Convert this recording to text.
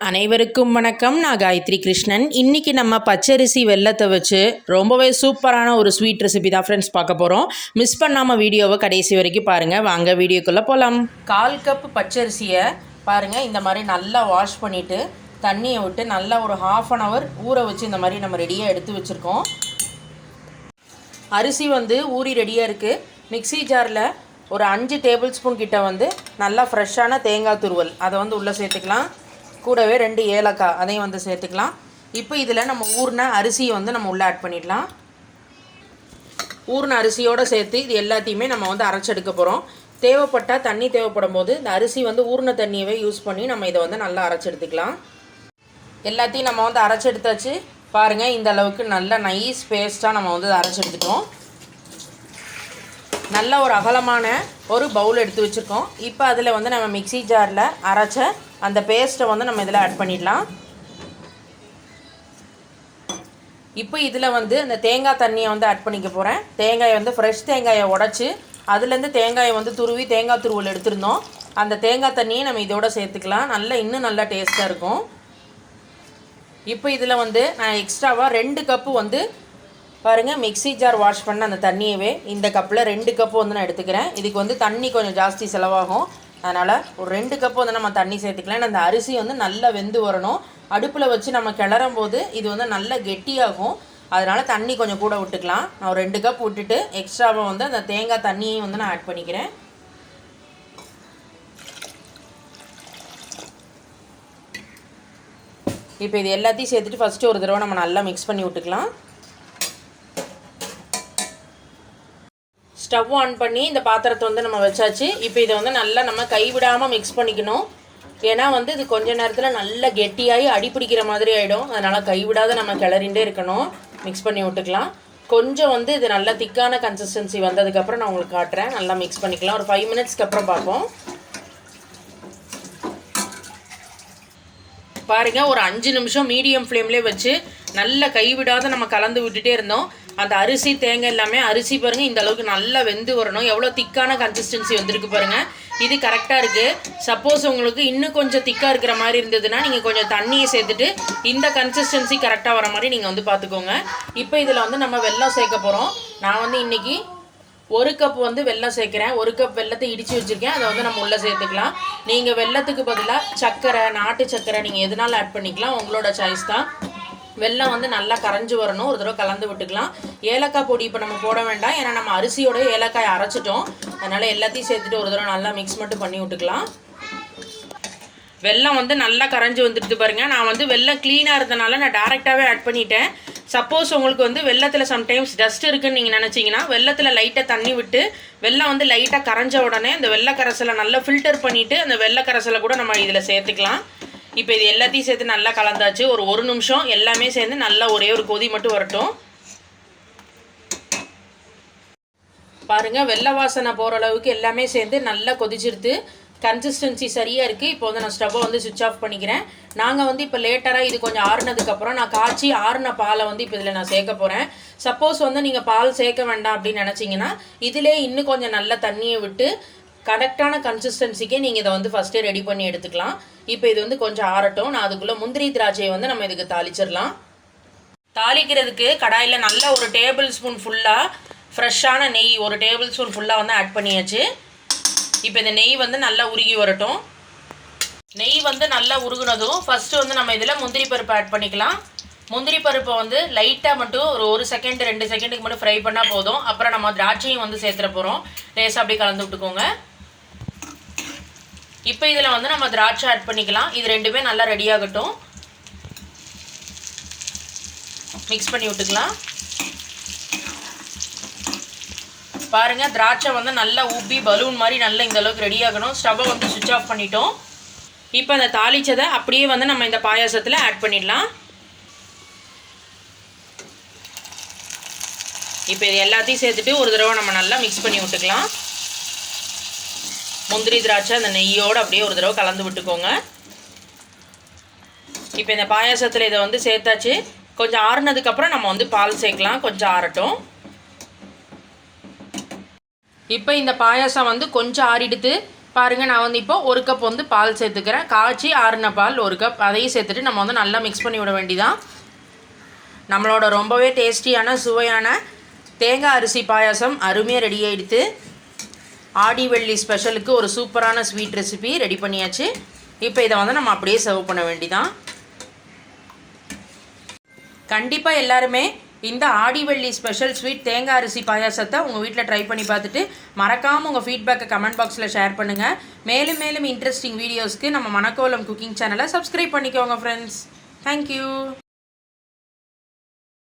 அனைவருக்கும் வணக்கம். நான் காயத்ரி கிருஷ்ணன். இன்றைக்கி நம்ம பச்சரிசி வெள்ளத்தை வச்சு ரொம்பவே சூப்பரான ஒரு ஸ்வீட் ரெசிபி தான் ஃப்ரெண்ட்ஸ் பார்க்க போகிறோம் மிஸ் பண்ணாமல் வீடியோவை கடைசி வரைக்கும் பாருங்கள் வாங்க வீடியோக்குள்ளே போகலாம் கால் கப் பச்சரிசியை பாருங்கள் இந்த மாதிரி நல்லா வாஷ் பண்ணிவிட்டு தண்ணியை விட்டு நல்லா ஒரு ஹாஃப் அன் ஹவர் ஊற வச்சு இந்த மாதிரி நம்ம ரெடியாக எடுத்து வச்சுருக்கோம். அரிசி வந்து ஊறி ரெடியாக இருக்குது மிக்ஸி ஜாரில் ஒரு அஞ்சு டேபிள் ஸ்பூன் கிட்ட வந்து நல்லா ஃப்ரெஷ்ஷான தேங்காய் துருவல். அதை வந்து உள்ளே சேர்த்துக்கலாம். கூடவே ரெண்டு ஏலக்காய் அதையும் வந்து சேர்த்துக்கலாம். இப்போ இதில் நம்ம ஊர்ன அரிசியை வந்து நம்ம உள்ளே ஆட் பண்ணிடலாம். ஊர்ன அரிசியோடு சேர்த்து இது எல்லாத்தையுமே நம்ம வந்து அரைச்செடுக்க போகிறோம் தேவைப்பட்டால் தண்ணி தேவைப்படும் போது இந்த அரிசி வந்து ஊர்ன தண்ணியவே யூஸ் பண்ணி நம்ம இதை வந்து நல்லா அரைச்செடுத்துக்கலாம் எல்லாத்தையும் நம்ம வந்து அரைச்செடுத்தாச்சு பாருங்கள் இந்த அளவுக்கு நல்ல நைஸ் பேஸ்ட்டாக நம்ம வந்து அரைச்செடுத்துட்டோம் நல்ல ஒரு அகலமான ஒரு பவுல் எடுத்து வச்சுருக்கோம். இப்போ அதில் வந்து நம்ம மிக்ஸி ஜாரில் அரைச்ச அந்த பேஸ்ட்டை வந்து நம்ம இதில் ஆட் பண்ணிடலாம். இப்போ இதில் வந்து அந்த தேங்காய் தண்ணியை வந்து ஆட் பண்ணிக்க போகிறேன் தேங்காயை வந்து ஃப்ரெஷ் தேங்காயை உடச்சி அதுலேருந்து தேங்காயை வந்து துருவி தேங்காய் துருவல் எடுத்திருந்தோம். அந்த தேங்காய் தண்ணியை நம்ம இதோட சேர்த்துக்கலாம். நல்லா இன்னும் நல்லா டேஸ்ட்டாக இருக்கும். இப்போ இதில் வந்து நான் எக்ஸ்ட்ராவாக ரெண்டு கப்பு வந்து பாருங்கள் மிக்ஸி ஜார் வாஷ் பண்ண அந்த தண்ணியவே இந்த கப்பில் ரெண்டு கப்பு வந்து நான் எடுத்துக்கிறேன். இதுக்கு வந்து தண்ணி கொஞ்சம் ஜாஸ்தி செலவாகும். அதனால் ஒரு ரெண்டு கப்பு வந்து நம்ம தண்ணி சேர்த்துக்கலாம். அந்த அரிசி வந்து நல்லா வெந்து வரணும். அடுப்பில் வச்சு நம்ம கிளறும் போது இது வந்து நல்லா கெட்டியாகும். அதனால் தண்ணி கொஞ்சம் கூட விட்டுக்கலாம். நான் ஒரு ரெண்டு கப் விட்டுட்டு எக்ஸ்ட்ராவாக வந்து அந்த தேங்காய் தண்ணியையும் வந்து நான் ஆட் பண்ணிக்கிறேன். இப்போ இது எல்லாத்தையும் சேர்த்துட்டு ஃபஸ்ட்டு ஒரு தடவை நம்ம நல்லா மிக்ஸ் பண்ணி விட்டுக்கலாம். ஸ்டவ் ஆன் பண்ணி இந்த பாத்திரத்தை வந்து நம்ம வச்சாச்சு. இப்போ இதை வந்து நல்லா நம்ம கைவிடாமல் மிக்ஸ் பண்ணிக்கணும். ஏன்னா வந்து இது கொஞ்ச நேரத்தில் நல்லா கெட்டியாகி அடிப்பிடிக்கிற மாதிரி ஆகிடும் அதனால் கைவிடாத நம்ம கிளறிண்டே இருக்கணும். மிக்ஸ் பண்ணி விட்டுக்கலாம். கொஞ்சம் வந்து இது நல்லா திக்கான கன்சிஸ்டன்சி வந்ததுக்கப்புறம் நான் உங்களுக்கு காட்டுறேன். நல்லா மிக்ஸ் பண்ணிக்கலாம். ஒரு ஃபைவ் மினிட்ஸ்க்கு அப்புறம் பார்ப்போம். பாருங்கள் ஒரு அஞ்சு நிமிஷம் மீடியம் ஃப்ளேம்லேயே வச்சு நல்லா கைவிடாத நம்ம கலந்து விட்டுட்டே இருந்தோம். அந்த அரிசி தேங்காய் எல்லாமே அரிசி பாருங்கள் இந்த அளவுக்கு நல்லா வெந்து வரணும். எவ்வளோ திக்கான கன்சிஸ்டன்சி வந்திருக்கு பாருங்கள் இது கரெக்டாக இருக்குது சப்போஸ் உங்களுக்கு இன்னும் கொஞ்சம் திக்காக இருக்கிற மாதிரி இருந்ததுன்னா நீங்கள் கொஞ்சம் தண்ணியை சேர்த்துட்டு இந்த கன்சிஸ்டன்சி கரெக்டாக வர மாதிரி நீங்கள் வந்து பார்த்துக்கோங்க. இப்போ இதில் வந்து நம்ம வெள்ளம் சேர்க்க போகிறோம் நான் வந்து இன்றைக்கி ஒரு கப் வந்து வெள்ளம் சேர்க்குறேன். ஒரு கப் வெள்ளத்தை இடித்து வச்சுருக்கேன். அதை வந்து நம்ம உள்ளே சேர்த்துக்கலாம். நீங்கள் வெல்லத்துக்கு பதிலாக சர்க்கரை நாட்டு சர்க்கரை நீங்கள் எதனால ஆட் பண்ணிக்கலாம். உங்களோட சாய்ஸ் தான். வெள்ளம் வந்து நல்லா கரைஞ்சி வரணும். ஒரு தடவை கலந்து விட்டுக்கலாம். ஏலக்காய் பொடி இப்போ நம்ம போட வேண்டாம். ஏன்னா நம்ம அரிசியோட ஏலக்காய் அரைச்சிட்டோம். அதனால் எல்லாத்தையும் சேர்த்துட்டு ஒரு தடவை நல்லா மிக்ஸ் மட்டும் பண்ணி விட்டுக்கலாம். வெள்ளம் வந்து நல்லா கரைஞ்சி வந்துடுது பாருங்க. நான் வந்து வெள்ளம் க்ளீனாக இருந்தனால நான் டேரெக்டாகவே ஆட் பண்ணிட்டேன். சப்போஸ் உங்களுக்கு வந்து வெள்ளத்தில் சம்டைம்ஸ் டஸ்ட் இருக்குன்னு நீங்கள் நினச்சிங்கன்னா வெள்ளத்தில் லைட்டாக தண்ணி விட்டு வெள்ளம் வந்து லைட்டாக கரைஞ்ச உடனே அந்த வெள்ளை கரைசலை நல்லா ஃபில்டர் பண்ணிவிட்டு அந்த வெள்ளை கரைசலை கூட நம்ம இதில் சேர்த்துக்கலாம். இப்போ இது எல்லாத்தையும் சேர்த்து நல்லா கலந்தாச்சு. ஒரு ஒரு நிமிஷம் எல்லாமே சேர்ந்து நல்லா ஒரே ஒரு கொதி மட்டும் வரட்டும். பாருங்கள் வெள்ளை வாசனை போகிற அளவுக்கு எல்லாமே சேர்ந்து நல்லா கொதிச்சிருது கன்சிஸ்டன்சி சரியாக இருக்குது இப்போ வந்து நான் ஸ்டவ்வை வந்து சுவிட்ச் ஆஃப் பண்ணிக்கிறேன். நாங்கள் வந்து இப்போ லேட்டராக இது கொஞ்சம் ஆறுனதுக்கப்புறம் நான் காய்ச்சி ஆறுன பாலை வந்து இப்போ இதில் நான் சேர்க்க போகிறேன் சப்போஸ் வந்து நீங்கள் பால் சேர்க்க வேண்டாம் அப்படின்னு நினச்சிங்கன்னா இதிலே இன்னும் கொஞ்சம் நல்ல தண்ணியை விட்டு கரெக்டான கன்சிஸ்டன்சிக்கே நீங்கள் இதை வந்து ஃபஸ்ட்டே ரெடி பண்ணி எடுத்துக்கலாம். இப்போ இது வந்து கொஞ்சம் ஆறட்டும். நான் அதுக்குள்ளே முந்திரி திராட்சையை வந்து நம்ம இதுக்கு தாளிச்சிடலாம். தாளிக்கிறதுக்கு கடாயில் நல்ல ஒரு டேபிள் ஸ்பூன் ஃபுல்லாக ஃப்ரெஷ்ஷான நெய் ஒரு டேபிள் ஸ்பூன் ஃபுல்லாக வந்து ஆட் பண்ணியாச்சு. இப்போ இந்த நெய் வந்து நல்லா உருகி வரட்டும். நெய் வந்து நல்லா உருகுனதும் ஃபஸ்ட்டு வந்து நம்ம இதில் முந்திரி பருப்பு ஆட் பண்ணிக்கலாம். முந்திரி பருப்பை வந்து லைட்டாக மட்டும் ஒரு ஒரு செகண்ட் ரெண்டு செகண்டுக்கு மட்டும் ஃப்ரை பண்ணால் போதும். அப்புறம் நம்ம திராட்சையும் வந்து சேர்த்துற போகிறோம் லேசாக அப்படியே கலந்து விட்டுக்கோங்க. இப்போ இதில் வந்து நம்ம திராட்சை ஆட் பண்ணிக்கலாம். இது ரெண்டுமே நல்லா ரெடி ஆகட்டும். மிக்ஸ் பண்ணி விட்டுக்கலாம். பாருங்கள் திராட்சை வந்து நல்லா உப்பி பலூன் மாதிரி நல்லா இந்த அளவுக்கு ரெடி ஆகணும். ஸ்டவ்வை வந்து சுவிட்ச் ஆஃப் பண்ணிட்டோம். இப்போ அந்த தாளிச்சதை அப்படியே வந்து நம்ம இந்த பாயாசத்தில் ஆட் பண்ணிடலாம். இப்போ இது எல்லாத்தையும் சேர்த்துட்டு ஒரு தடவை நம்ம நல்லா மிக்ஸ் பண்ணி விட்டுக்கலாம். முந்திரி திராட்சை அந்த நெய்யோடு அப்படியே ஒரு தடவை கலந்து விட்டுக்கோங்க. இப்போ இந்த பாயாசத்தில் இதை வந்து சேர்த்தாச்சு. கொஞ்சம் ஆறுனதுக்கப்புறம் நம்ம வந்து பால் சேர்க்கலாம். கொஞ்சம் ஆறட்டும். இப்போ இந்த பாயாசம் வந்து கொஞ்சம் ஆறிடுத்து. பாருங்கள் நான் வந்து இப்போ ஒரு கப் வந்து பால் சேர்த்துக்கிறேன். காய்ச்சி ஆறுன பால் ஒரு கப் அதையும் சேர்த்துட்டு நம்ம வந்து நல்லா மிக்ஸ் பண்ணி விட வேண்டிதான். நம்மளோட ரொம்பவே டேஸ்டியான சுவையான தேங்காய் அரிசி பாயாசம் அருமையாக ரெடி ஆகிடுது ஆடி வெள்ளி ஸ்பெஷலுக்கு ஒரு சூப்பரான ஸ்வீட் ரெசிபி ரெடி பண்ணியாச்சு. இப்போ இதை வந்து நம்ம அப்படியே சர்வ் பண்ண வேண்டிதான். கண்டிப்பாக எல்லாருமே இந்த ஆடிவள்ளி ஸ்பெஷல் ஸ்வீட் தேங்காய் அரிசி பாயாசத்தை உங்கள் வீட்டில் ட்ரை பண்ணி பார்த்துட்டு மறக்காமல் உங்கள் ஃபீட்பேக்கை கமெண்ட் பாக்ஸில் ஷேர் பண்ணுங்கள் மேலும் மேலும் இன்ட்ரெஸ்டிங் வீடியோஸ்க்கு நம்ம மணக்கோலம் குக்கிங் சேனலை சப்ஸ்கிரைப் பண்ணிக்கோங்க ஃப்ரெண்ட்ஸ் தேங்க்யூ